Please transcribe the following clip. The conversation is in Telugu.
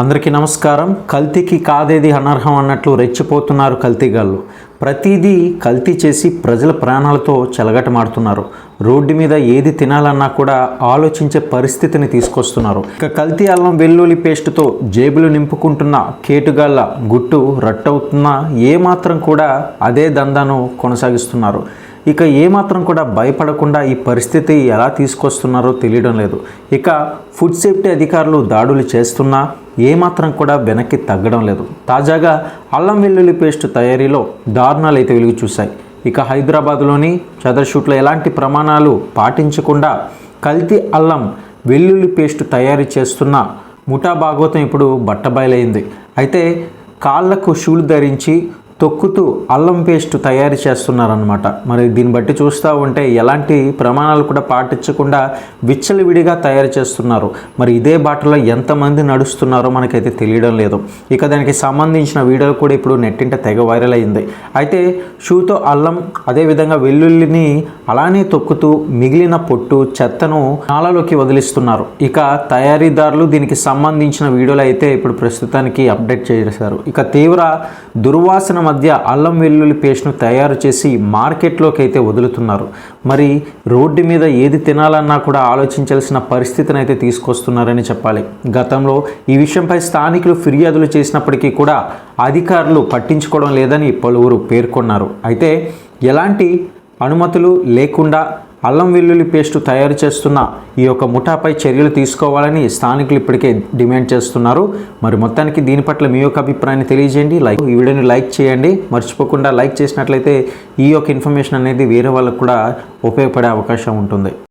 అందరికీ నమస్కారం. కల్తీకి కాదేది అనర్హం అన్నట్లు రెచ్చిపోతున్నారు కల్తీగాళ్ళు. ప్రతిదీ కల్తీ చేసి ప్రజల ప్రాణాలతో చెలగటమాడుతున్నారు. రోడ్డు మీద ఏది తినాలన్నా కూడా ఆలోచించే పరిస్థితిని తీసుకొస్తున్నారు. ఇక కల్తీ అల్లం వెల్లుల్లి పేస్టుతో జేబులు నింపుకుంటున్న కేటుగాళ్ళ గుట్టు రట్టవుతున్నా ఏమాత్రం కూడా అదే దందాను కొనసాగిస్తున్నారు. ఇక ఏమాత్రం కూడా భయపడకుండా ఈ పరిస్థితి ఎలా తీసుకొస్తున్నారో తెలియడం లేదు. ఇక ఫుడ్ సేఫ్టీ అధికారులు దాడులు చేస్తున్నా ఏమాత్రం కూడా వెనక్కి తగ్గడం లేదు. తాజాగా అల్లం వెల్లుల్లి పేస్ట్ తయారీలో దారుణాలు అయితే వెలుగు చూశాయి. ఇక హైదరాబాద్లోని చదర్షూట్లో ఎలాంటి ప్రమాణాలు పాటించకుండా కల్తీ అల్లం వెల్లుల్లి పేస్ట్ తయారు చేస్తున్న ముఠా భాగవతం ఇప్పుడు బట్టబయలైంది. అయితే కాళ్ళకు షూలు ధరించి తొక్కుతూ అల్లం పేస్ట్ తయారు చేస్తున్నారనమాట మరి దీన్ని బట్టి చూస్తూ ఉంటే ఎలాంటి ప్రమాణాలు కూడా పాటించకుండా విచ్చలవిడిగా తయారు చేస్తున్నారు. మరి ఇదే బాటలో ఎంతమంది నడుస్తున్నారో మనకైతే తెలియడం లేదు. ఇక దానికి సంబంధించిన వీడియోలు కూడా ఇప్పుడు నెట్టింట తెగ వైరల్ అయింది. అయితే షూతో అల్లం అదేవిధంగా వెల్లుల్లిని అలానే తొక్కుతూ మిగిలిన పొట్టు చెత్తను నాలలోకి వదిలిస్తున్నారు. ఇక తయారీదారులు దీనికి సంబంధించిన వీడియోలు అయితే ఇప్పుడు ప్రస్తుతానికి అప్డేట్ చేశారు. ఇక తీవ్ర దుర్వాసన మధ్య అల్లం వెల్లుల్లి పేస్ట్ను తయారు చేసి మార్కెట్లోకి అయితే వదులుతున్నారు. మరి రోడ్డు మీద ఏది తినాలన్నా కూడా ఆలోచించాల్సిన పరిస్థితిని అయితే తీసుకొస్తున్నారని చెప్పాలి. గతంలో ఈ విషయంపై స్థానికులు ఫిర్యాదులు చేసినప్పటికీ కూడా అధికారులు పట్టించుకోవడం లేదని పలువురు పేర్కొన్నారు. అయితే ఎలాంటి అనుమతులు లేకుండా అల్లం వెల్లుల్లి పేస్ట్ తయారు చేస్తున్న ఈ యొక్క ముఠాపై చర్యలు తీసుకోవాలని స్థానికులు ఇప్పటికే డిమాండ్ చేస్తున్నారు. మరి మొత్తానికి దీని పట్ల మీ యొక్క అభిప్రాయాన్ని తెలియజేయండి. లైక్ ఈ వీడియోని లైక్ చేయండి. మర్చిపోకుండా లైక్ చేసినట్లయితే ఈ యొక్క ఇన్ఫర్మేషన్ అనేది వేరే వాళ్ళకు కూడా ఉపయోగపడే అవకాశం ఉంటుంది.